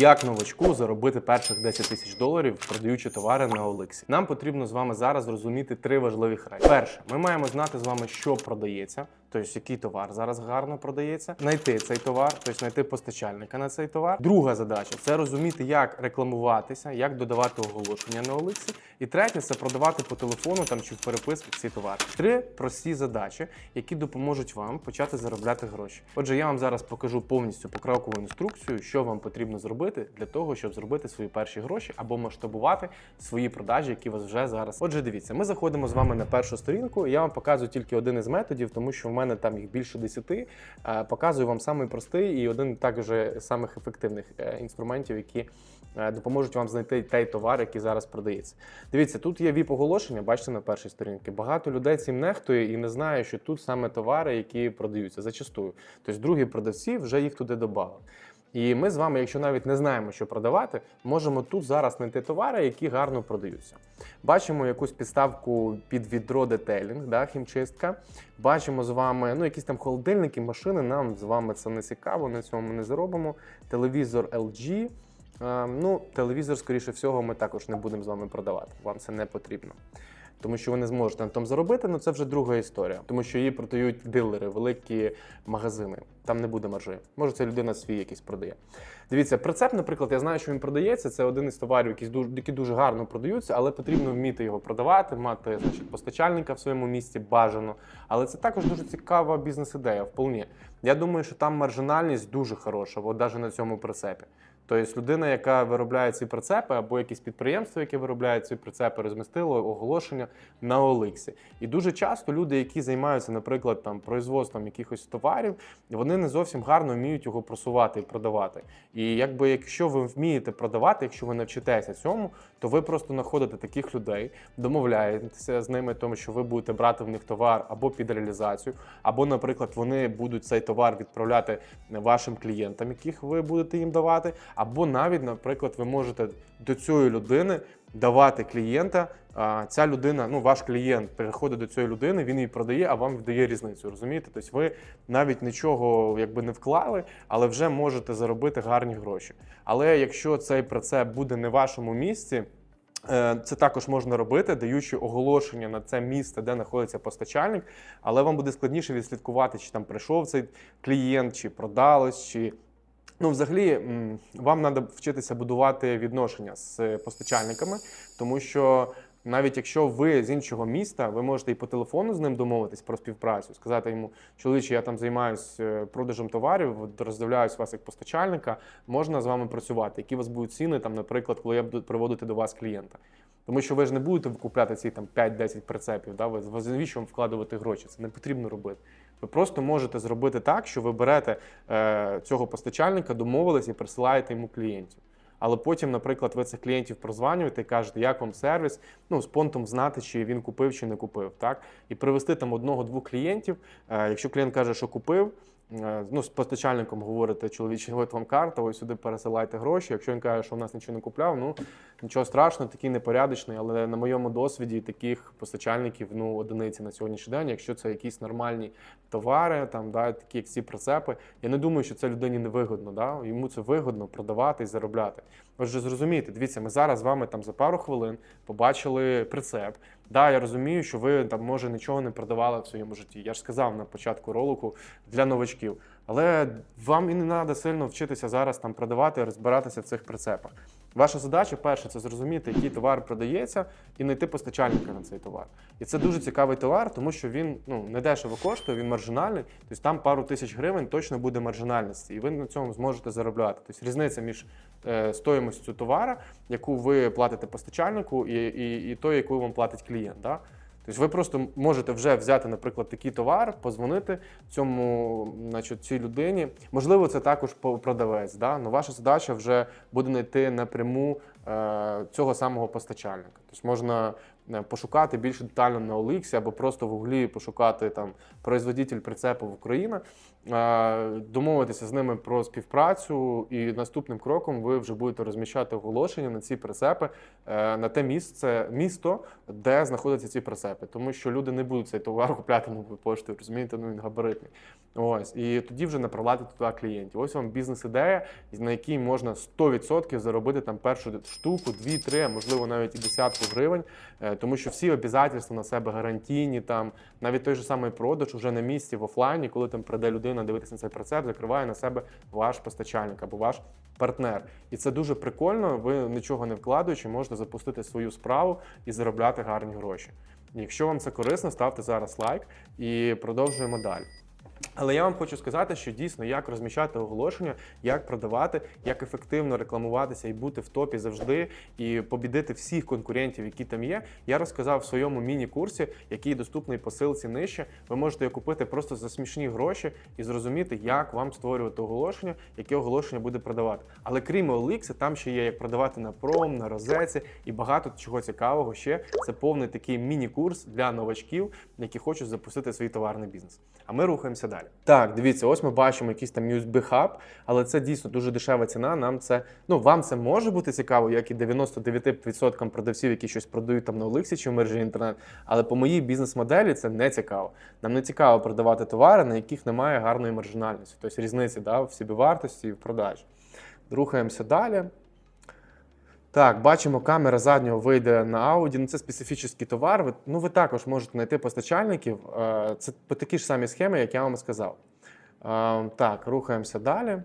Як новачку заробити перших 10 тисяч доларів, продаючи товари на Олексі? Нам потрібно з вами зараз зрозуміти три важливих речі. Перше, ми маємо знати з вами, що продається, тобто який товар зараз гарно продається, знайти цей товар, тобто знайти постачальника на цей товар. Друга задача це розуміти, як рекламуватися, як додавати оголошення на Олексі. І третє це продавати по телефону там чи в переписках ці товари. Три прості задачі, які допоможуть вам почати заробляти гроші. Отже, я вам зараз покажу повністю покрокову інструкцію, що вам потрібно зробити для того, щоб зробити свої перші гроші або масштабувати свої продажі, які у вас вже зараз. Отже, дивіться, ми заходимо з вами на першу сторінку. Я вам показую тільки один із методів, тому що мене там їх більше десяти. Е, Показую вам самий простий і один також самих ефективних е, інструментів, які е, допоможуть вам знайти той товар, який зараз продається. Дивіться, тут є віп-оголошення, бачите на першій сторінці. Багато людей цим нехтує і не знає, що тут саме товари, які продаються зачастую. Тобто другі продавці вже їх туди додали. І ми з вами, якщо навіть не знаємо, що продавати, можемо тут зараз знайти товари, які гарно продаються. Бачимо якусь підставку під відро детейлінг, да, хімчистка. Бачимо з вами ну, якісь там холодильники, машини. Нам з вами це не цікаво, на цьому ми не заробимо. Телевізор LG. Е, ну, телевізор, скоріше всього, ми також не будемо з вами продавати. Вам це не потрібно. Тому що ви не зможете на тому заробити, ну це вже друга історія, тому що її продають дилери, великі магазини. Там не буде маржі. Може, це людина свій якийсь продає. Дивіться, прицеп, наприклад, я знаю, що він продається. Це один із товарів, які дуже, які дуже гарно продаються, але потрібно вміти його продавати, мати значить, постачальника в своєму місці бажано. Але це також дуже цікава бізнес-ідея. Вполне. Я думаю, що там маржинальність дуже хороша, от навіть на цьому прицепі. Тобто людина, яка виробляє ці прицепи, або якісь підприємства, які виробляють ці прицепи, розмістило оголошення на Оликсі. І дуже часто люди, які займаються, наприклад, там производством якихось товарів, вони не зовсім гарно вміють його просувати і продавати. І якби якщо ви вмієте продавати, якщо ви навчитеся цьому, то ви просто знаходите таких людей, домовляєтеся з ними, тому що ви будете брати в них товар або під реалізацію, або, наприклад, вони будуть цей товар відправляти вашим клієнтам, яких ви будете їм давати. Або навіть, наприклад, ви можете до цієї людини давати клієнта. Ця людина, ну ваш клієнт переходить до цієї людини, він її продає, а вам віддає різницю. Розумієте? Тобто ви навіть нічого якби не вклали, але вже можете заробити гарні гроші. Але якщо цей прицеп буде не в вашому місці. Е, Це також можна робити, даючи оголошення на це місце, де знаходиться постачальник, але вам буде складніше відслідкувати, чи там прийшов цей клієнт, чи продалось, чи Ну, взагалі, вам треба вчитися будувати відношення з постачальниками, тому що навіть якщо ви з іншого міста, ви можете і по телефону з ним домовитись про співпрацю, сказати йому, чоловіче, я там займаюся продажем товарів, роздивляюсь вас як постачальника, можна з вами працювати. Які у вас будуть ціни, там, наприклад, коли я буду приводити до вас клієнта. Тому що ви ж не будете купляти ці там 5-10 прицепів. Да? Ви навіщо вам вкладувати гроші? Це не потрібно робити. Ви просто можете зробити так, що ви берете е, цього постачальника, домовились і присилаєте йому клієнтів. Але потім, наприклад, ви цих клієнтів прозванюєте і кажете, як вам сервіс, ну з понтом знати, чи він купив чи не купив, так і привести там одного-двох клієнтів. Е, якщо клієнт каже, що купив. Е, Ну, з постачальником говорите, чоловіче, от вам карта, ось сюди пересилайте гроші. Якщо він каже, що в нас нічого не купляв, ну нічого страшного, такий непорядочний, але на моєму досвіді таких постачальників ну одиниці на сьогоднішній день. Якщо це якісь нормальні товари, там да такі як ці прицепи, я не думаю, що це людині не вигодно. Да? Йому це вигодно продавати і заробляти. Отже, зрозумієте, дивіться, ми зараз з вами там за пару хвилин побачили прицеп. Да, я розумію, що ви там може нічого не продавали в своєму житті. Я ж сказав на початку ролику для новачків. Але вам і не треба сильно вчитися зараз там продавати, розбиратися в цих прицепах. Ваша задача перше це зрозуміти, який товар продається, і знайти постачальника на цей товар. І це дуже цікавий товар, тому що він ну не дешево коштує, він маржинальний. Тобто там пару тисяч гривень точно буде маржинальності, і ви на цьому зможете заробляти. Тобто різниця між е, стоїмостю товара, яку ви платите постачальнику, і, і, і той, яку вам платить клієнт. Да? Тобто ви просто можете вже взяти, наприклад, такий товар, позвонити цьому, значить, цій людині. Можливо, це також продавець. Да? але ваша задача вже буде знайти напряму е, цього самого постачальника. Тобто можна пошукати більш детально на OLX або просто в гуглі пошукати там производитель прицепів Україна, е, домовитися з ними про співпрацю, і наступним кроком ви вже будете розміщати оголошення на ці прицепи е, на те місце, місто, де знаходяться ці прицепи. Тому що люди не будуть цей товар купляти новою поштою, розумієте, ну він габаритний. Ось, і тоді вже направляти туди клієнтів. Ось вам бізнес-ідея, на якій можна 100% заробити там першу штуку, дві, три, а можливо навіть і десятку гривень, Е, тому що всі обов'язки на себе гарантійні, там навіть той же самий продаж уже на місці в офлайні, коли там прийде людина дивитися на цей процес, закриває на себе ваш постачальник або ваш партнер. І це дуже прикольно. Ви нічого не вкладаючи, можете запустити свою справу і заробляти гарні гроші. Якщо вам це корисно, ставте зараз лайк і продовжуємо далі. Але я вам хочу сказати, що дійсно як розміщати оголошення, як продавати, як ефективно рекламуватися і бути в топі завжди, і побідити всіх конкурентів, які там є. Я розказав в своєму міні-курсі, який доступний по силці нижче. Ви можете його купити просто за смішні гроші і зрозуміти, як вам створювати оголошення, яке оголошення буде продавати. Але крім OLX, там ще є як продавати на пром, на розеці і багато чого цікавого ще. Це повний такий міні-курс для новачків, які хочуть запустити свій товарний бізнес. А ми рухаємося далі. Так, дивіться, ось ми бачимо якийсь там USB Hub, але це дійсно дуже дешева ціна. Нам це ну вам це може бути цікаво, як і 99% продавців, які щось продають там на OLX чи в мережі інтернет. Але по моїй бізнес-моделі це не цікаво. Нам не цікаво продавати товари, на яких немає гарної маржинальності, тобто різниці да, в собівартості і в продажі. Рухаємося далі. Так, бачимо, камера заднього вийде на Audi. Ну, це специфічний товар. Ви, ну, ви також можете знайти постачальників. Е, Це по такі ж самі схеми, як я вам сказав. Е, Так, рухаємося далі.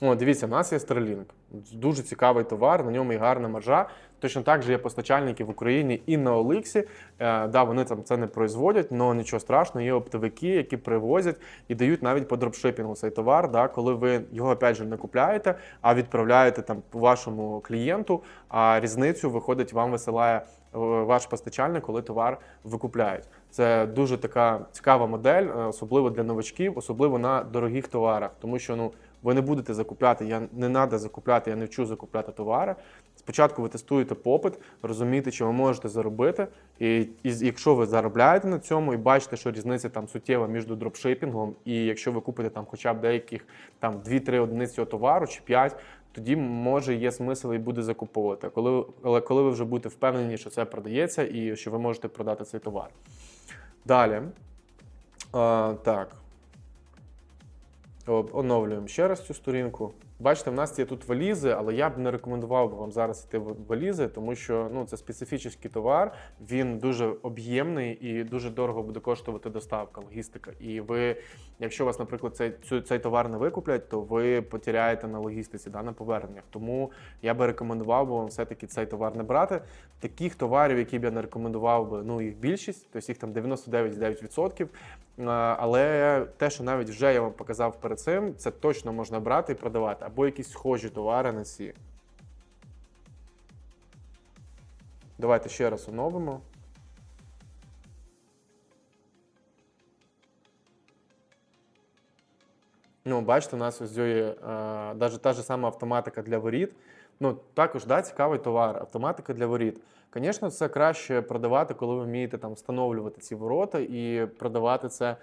О, дивіться, в нас є Starlink. Дуже цікавий товар, на ньому і гарна маржа. Точно так же є постачальники в Україні і на Оликсі. Е, да, вони там це не производять, але нічого страшного, є оптовики, які привозять і дають навіть по дропшипінгу цей товар. Да, коли ви його опять же не купляєте, а відправляєте там вашому клієнту, а різницю виходить, вам висилає е, ваш постачальник, коли товар викупляють. Це дуже така цікава модель, е, особливо для новачків, особливо на дорогих товарах, тому що ну. Ви не будете закупляти, я не треба закупляти, я не вчу закупляти товари. Спочатку ви тестуєте попит, розумієте, чи ви можете заробити. І, і якщо ви заробляєте на цьому і бачите, що різниця там суттєва між дропшипінгом, і якщо ви купите там хоча б деяких там 2-3 одиниці товару чи 5, тоді може є смисл і буде закуповувати. Коли, але коли ви вже будете впевнені, що це продається і що ви можете продати цей товар. Далі. А, так. Оновлюємо ще раз цю сторінку. Бачите, в нас є тут валізи, але я б не рекомендував вам зараз йти в валізи, тому що ну, це специфічний товар, він дуже об'ємний і дуже дорого буде коштувати доставка, логістика. І ви, якщо вас, наприклад, цей, цю- цей товар не викуплять, то ви потеряєте на логістиці, да, на поверненнях. Тому я би рекомендував вам все-таки цей товар не брати. Таких товарів, які б я не рекомендував би, ну їх більшість, тобто їх там 99,9%. Е, Але те, що навіть вже я вам показав перед цим, це точно можна брати і продавати, або якісь схожі товари на ці. Давайте ще раз оновимо. Ну, бачите, у нас ось є навіть та ж сама автоматика для воріт. Ну, також да, цікавий товар, автоматика для воріт. Звісно, це краще продавати, коли ви вмієте там встановлювати ці ворота і продавати це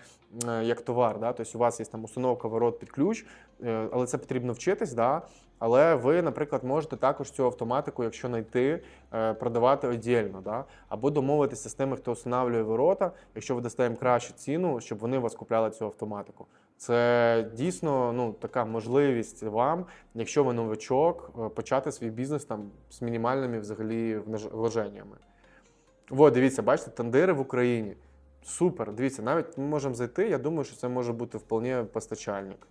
е, як товар. Да? Тобто у вас є там установка ворот під ключ, е, але це потрібно вчитись. Да? Але ви, наприклад, можете також цю автоматику, якщо знайти, е, продавати віддільно, да? або домовитися з тими, хто встановлює ворота, якщо ви дасте їм кращу ціну, щоб вони у вас купляли цю автоматику. Це дійсно ну, така можливість вам, якщо ви новачок, е, почати свій бізнес там з мінімальними взагалі вложеннями. От, дивіться, бачите, тандири в Україні. Супер. Дивіться, навіть ми можемо зайти. Я думаю, що це може бути вполне постачальник.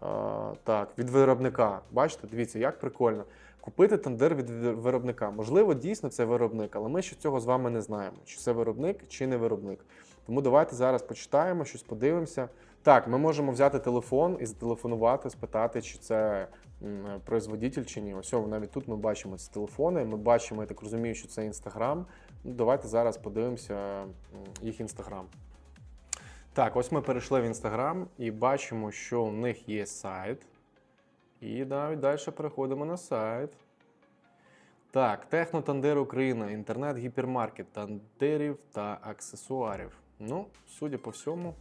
А, так, від виробника. Бачите, дивіться, як прикольно. Купити тандир від виробника. Можливо, дійсно це виробник, але ми ще цього з вами не знаємо, чи це виробник, чи не виробник. Тому давайте зараз почитаємо, щось подивимося. Так, ми можемо взяти телефон і зателефонувати, спитати, чи це производитель чи ні. Ось навіть тут ми бачимо ці телефони. Ми бачимо, я так розумію, що це інстаграм. Ну, давайте зараз подивимося їх інстаграм. Так, ось ми перейшли в інстаграм і бачимо, що у них є сайт. І навіть далі переходимо на сайт. Так, Технотандир Україна, інтернет-гіпермаркет тандирів та аксесуарів. Ну, судя по всьому,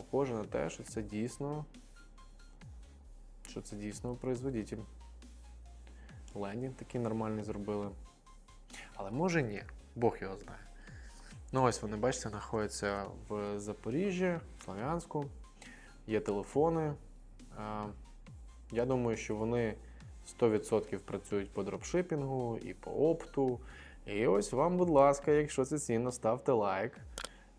похоже на те, що це дійсно. Що це дійсно производитель. Лендінг такий нормальний зробили. Але може ні. Бог його знає. Ну, ось вони, бачите, знаходяться в Запоріжжі, Слов'янську, є телефони. Я думаю, що вони 100% працюють по дропшипінгу і по опту. І ось вам, будь ласка, якщо це цінно, ставте лайк.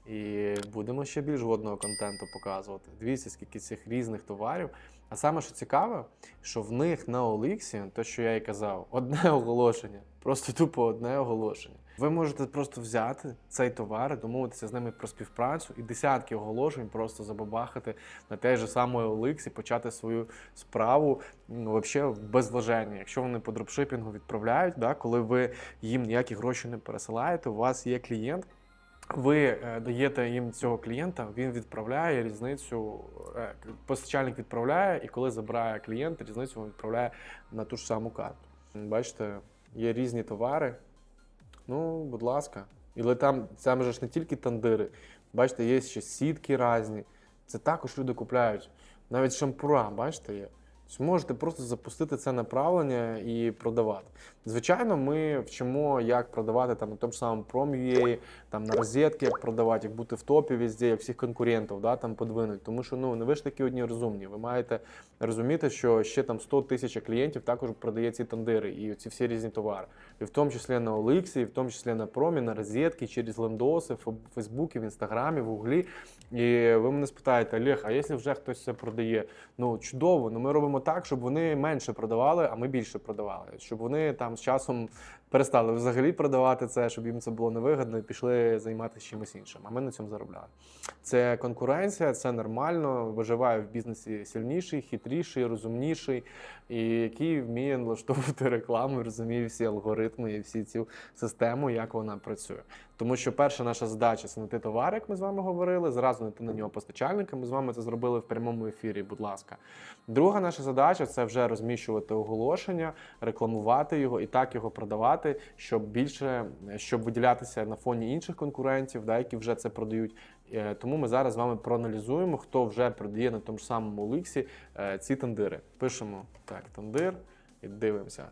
І будемо ще більш годного контенту показувати. Дивіться, скільки цих різних товарів. А саме, що цікаве, що в них на Оліксі, те, що я і казав, одне оголошення, просто тупо одне оголошення. Ви можете просто взяти цей товар, домовитися з ними про співпрацю і десятки оголошень просто забабахати на той же самий Оликс і почати свою справу ну, вообще без вложення. Якщо вони по дропшипінгу відправляють, да, коли ви їм ніякі гроші не пересилаєте, у вас є клієнт. Ви е, даєте їм цього клієнта, він відправляє різницю. е, Постачальник відправляє, і коли забирає клієнт, різницю він відправляє на ту ж саму карту. Бачите, є різні товари. Ну, будь ласка. І там, там же ж не тільки тандири. Бачите, є ще сітки різні. Це також люди купляють. Навіть шампура, бачите, є. Тобто можете просто запустити це направлення і продавати. Звичайно, ми вчимо, як продавати там на тому ж самому Prom.ua, там на розетки, як продавати, як бути в топі везде, як всіх конкурентів, да, там подвинуть. Тому що ну не ви ж такі одні розумні. Ви маєте розуміти, що ще там 100 тисяч клієнтів також продає ці тандири і ці всі різні товари. І в тому числі на OLX, и в тому числі на промі, на розетки, через лендоси, в Фейсбуці, в Інстаграмі, в Гуглі. І ви мене спитаєте, Олег, а якщо вже хтось це продає? Ну чудово, ну ми робимо так, щоб вони менше продавали, а ми більше продавали. Щоб вони там з часом перестали взагалі продавати це, щоб їм це було невигідно і пішли займатися чимось іншим. А ми на цьому заробляли. Це конкуренція, це нормально. Виживає в бізнесі сильніший, хитріший, розумніший, і який вміє налаштовувати рекламу, розуміє всі алгоритми і всі цю систему, як вона працює. Тому що перша наша задача це знайти товар, як ми з вами говорили, зразу знайти на нього постачальника. Ми з вами це зробили в прямому ефірі. Будь ласка. Друга наша задача це вже розміщувати оголошення, рекламувати його і так його продавати, щоб більше щоб виділятися на фоні інших конкурентів, да, які вже це продають. Е, Тому ми зараз з вами проаналізуємо, хто вже продає на тому ж самому Оліксі е, ці тандири. Пишемо так, тандир і дивимося.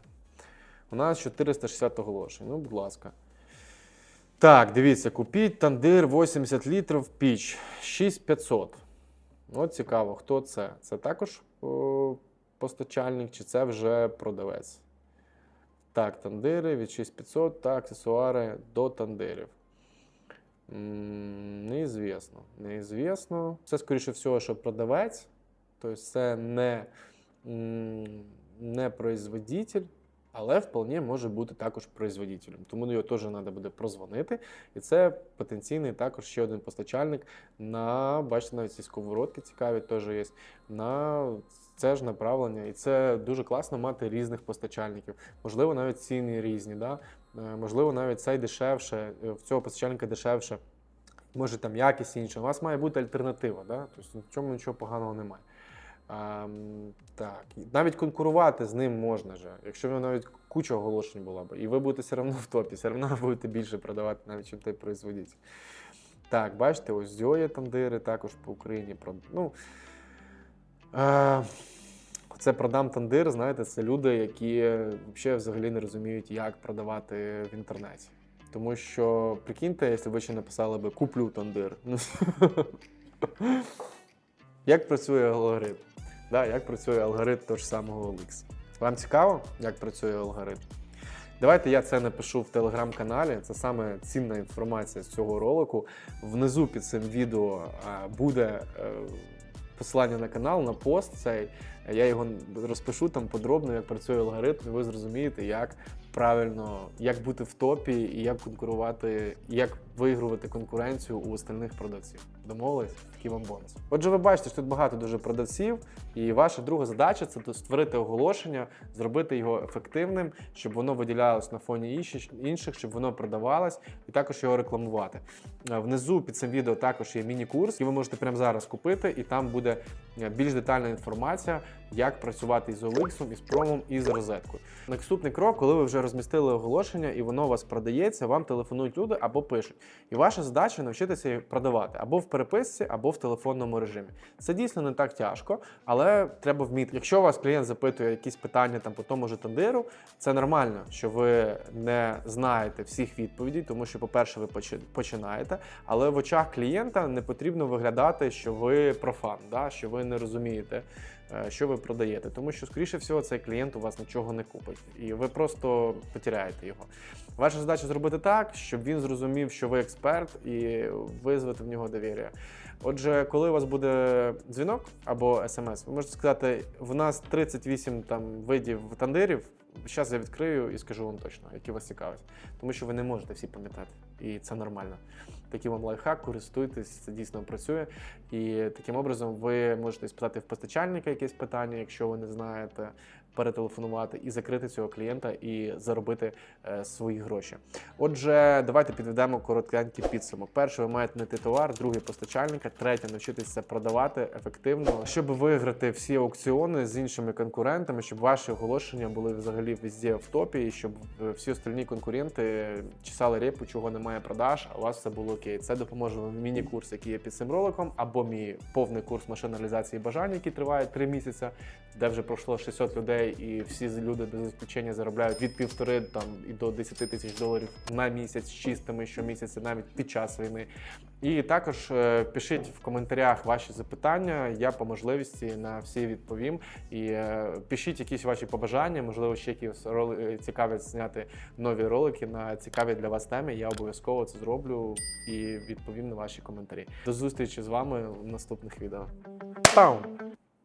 У нас 460 оголошень. Ну, будь ласка. Так, дивіться, купіть тандир 80 літрів піч 6500. От цікаво, хто це? Це також постачальник, чи це вже продавець? Так, тандири від 6500 та аксесуари до тандирів. Неізвісно. Неізвісно. Це, скоріше всього, що продавець. Тобто це не, не производитель, але вполне може бути також производителем. Тому його теж треба буде прозвонити. І це потенційний також ще один постачальник на, бачите, навіть ці сковородки цікаві теж є. На це ж направлення. І це дуже класно мати різних постачальників. Можливо, навіть ціни різні. Да? Е, Можливо, навіть цей дешевше, е, в цього постачальника дешевше. Може там якість інша. У вас має бути альтернатива, да? тобто в цьому нічого поганого немає. Ем, так, навіть конкурувати з ним можна же. Якщо в навіть куча оголошень була б, і ви будете все одно в топі, все одно будете більше продавати, навіть чим той производитель. Так, бачите, ось Зоя тандири також по Україні. Ну, це продам тандир, знаєте, це люди, які взагалі не розуміють, як продавати в інтернеті. Тому що, прикиньте, якщо ви ще написали би куплю тандир. Ну, як працює алгоритм? Да, як працює алгоритм того ж самого OLX? Вам цікаво, як працює алгоритм? Давайте я це напишу в телеграм-каналі. Це саме цінна інформація з цього ролику. Внизу під цим відео буде е, посилання на канал, на пост цей. Я його розпишу там подробно, як працює алгоритм, і ви зрозумієте, як правильно, як бути в топі і як конкурувати, як вигрувати конкуренцію у остальних продавців. Домовились? Такий вам бонус. Отже, ви бачите, що тут багато дуже продавців, і ваша друга задача це створити оголошення, зробити його ефективним, щоб воно виділялось на фоні інших- щоб воно продавалось, і також його рекламувати. Е, Внизу під цим відео також є міні-курс, який ви можете прямо зараз купити, і там буде е, більш детальна інформація, як працювати із OLX, із промом і з розеткою. Наступний крок, коли ви вже розмістили оголошення і воно у вас продається, вам телефонують люди або пишуть. І ваша задача навчитися їх продавати або в переписці, або або в телефонному режимі. Це дійсно не так тяжко, але треба вміти. Якщо у вас клієнт запитує якісь питання там по тому ж тендиру, це нормально, що ви не знаєте всіх відповідей, тому що, по-перше, ви починаєте, але в очах клієнта не потрібно виглядати, що ви профан, да? що ви не розумієте. е, Що ви продаєте, тому що, скоріше всього, цей клієнт у вас нічого не купить, і ви просто потеряєте його. Ваша задача зробити так, щоб він зрозумів, що ви експерт, і визвати в нього довір'я. Отже, коли у вас буде дзвінок або смс, ви можете сказати: в нас 38 там видів тандирів. Зараз я відкрию і скажу вам точно, які вас цікавить. Тому що ви не можете всі пам'ятати, і це нормально. Такий вам лайфхак, користуйтесь, це дійсно працює. І таким образом ви можете спитати в постачальника якесь питання, якщо ви не знаєте, перетелефонувати і закрити цього клієнта і заробити е, свої гроші. Отже, давайте підведемо коротенький підсумок. Перше, ви маєте знайти товар, друге постачальника, третє навчитися продавати ефективно, щоб виграти всі аукціони з іншими конкурентами, щоб ваші оголошення були взагалі везде в топі, і щоб е, всі остальні конкуренти чесали репу, чого немає продаж, а у вас все було окей. Це допоможе вам міні-курс, який є під цим роликом, або мій повний курс машиналізації бажань, який триває 3 місяці, де вже пройшло 600 людей, і всі люди без ісключення заробляють від півтори там і до 10 тисяч доларів на місяць чистими щомісяця, навіть під час війни. І також е, пишіть в коментарях ваші запитання. Я по можливості на всі відповім. І е, пишіть якісь ваші побажання, можливо, ще якісь роли цікавить зняти нові ролики на цікаві для вас теми. Я обов'язково це зроблю і відповім на ваші коментарі. До зустрічі з вами в наступних відео. Пау!